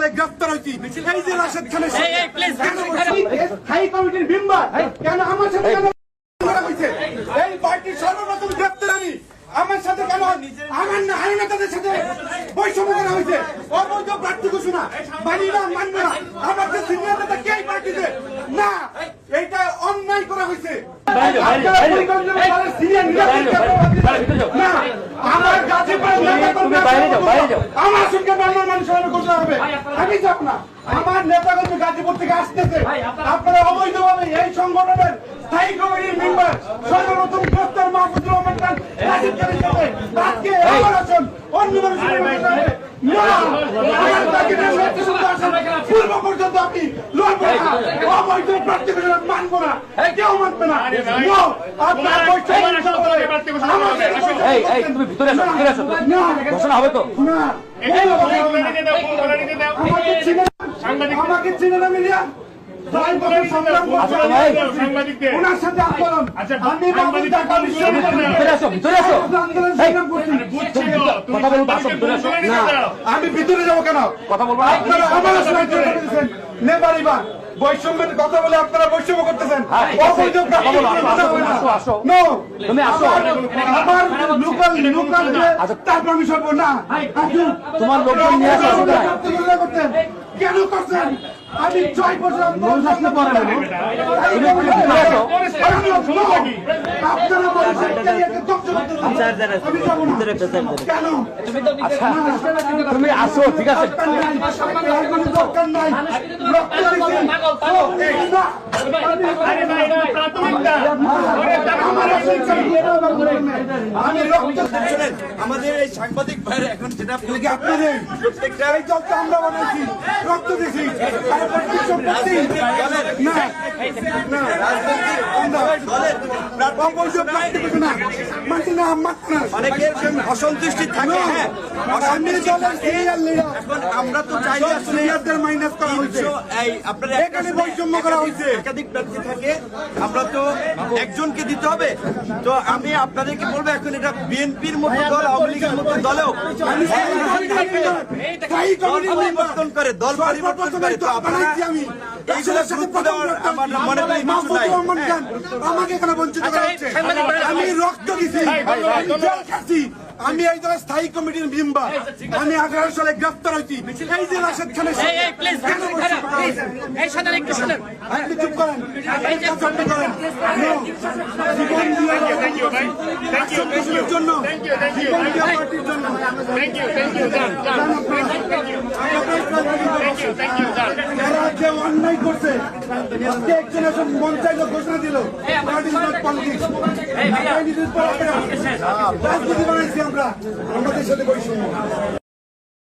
সালে গ্রেফতার হয়েছি এই যে রাশেদ খানের? স্থায়ী কমিটির মেম্বার। কেন আমার সাথে কেন করা হয়েছে এই পার্টির সর্বপ্রথম গ্রেফতার আমি আমার সাথে কেন আমার না নেতাদের সাথে বৈষম্য করা হয়েছে অবৈধ প্রার্থী ঘোষণা। মানি না মানব না। আমার যে সিনিয়র নেতা কে পার্টিতে? না এইটা অন্যায় করা হয়েছে আপনারা পরিকল্পনা করেন senior নেতাদেরকে না আমার গাজীপুরের নেতাকর্মী আমার সঙ্গে বাংলার মানুষের আমি করতে হবে? আমি যাব না। আমার নেতাকর্মী গাজীপুর থেকে আসতেছে। আপনারা অবৈধভাবে এই সংগঠনের স্থায়ী কমিটির মেম্বার সর্বপ্রথম গ্রেফতার মাহমুদুর রহমান খান রাজীব খানের সাথে আজকে আমার আছেন অন্য মানুষের আসেন পূর্ব পর্যন্ত আমি লড়বো না। অবৈধ প্রার্থী মানবো না। কেউ মানবে না। আপনার এই এই তুমি ভিতরে আসো ভিতরে আসো ঘোষণা হবে তো। আমাকে চিনে না মিলিয়া আচ্ছা, আন্দোলন। আচ্ছা, কথা বলব, আসুন দাও। আমি ভিতরে যাব কেন? কথা বলব আপনারা আমার বৈষম্যের কথা বলে আপনারা বৈষম্য করতেছেন। হ্যাঁ, না। আমার লোকাল লোকাল তার পারমিশন না। তোমার লোকজন নিয়ে আসো, করতেন। কেন করছেন? আমি জয় বছর আন্দোলন করতে পারেন আপনারা মানুষের ক্যারিয়ারকে ধ্বংস করতে আমি যাব না। কেন? আচ্ছা তুমি আসো ঠিক আছে। দরকার নাই। রক্ত। না। আরে ভাই, এটা প্রাথমিকতা। ওরে, তারা আমার আসল আমি আমাদের এই সাংবাদিক ভাইয়ের এখন যেটা আপনাদের প্রত্যেকটা এই দল আমরা বানাইছি রক্ত দিছি অসন্তুষ্টি থাকে হ্যাঁ। আমরা তো চাই মাইনাস করা হয়েছে। এই আপনার বৈষম্য করা হয়েছে। একাধিক প্রার্থী থাকে। আমরা তো একজনকে দিতে হবে। তো আমি আপনাদেরকে বলব এখন এটা বিএনপির মতো দল, আওয়ামী লীগের মতো দলেও পরিবর্তন করে, দল পরিবর্তন আপনারা আমাকে বঞ্চিত করা হচ্ছে? আমি রক্ত দিছি, আমি জল খাচ্ছি। আমি এই দলের স্থায়ী কমিটির মেম্বার। আমি আঠারো সালে গ্রেফতার হয়েছি এই যে রাশেদ খানের আপনি চুপ করেন। আপনি করেন। জীবন দিয়ে. জন্য. জীবন পার্টির জন্য। যে অন্যায় করছে আজকে একজন এসব পঞ্চায়েত ঘোষণা দিল। রাজনীতি বানাইছি আমরা আমাদের সাথে বৈষম্য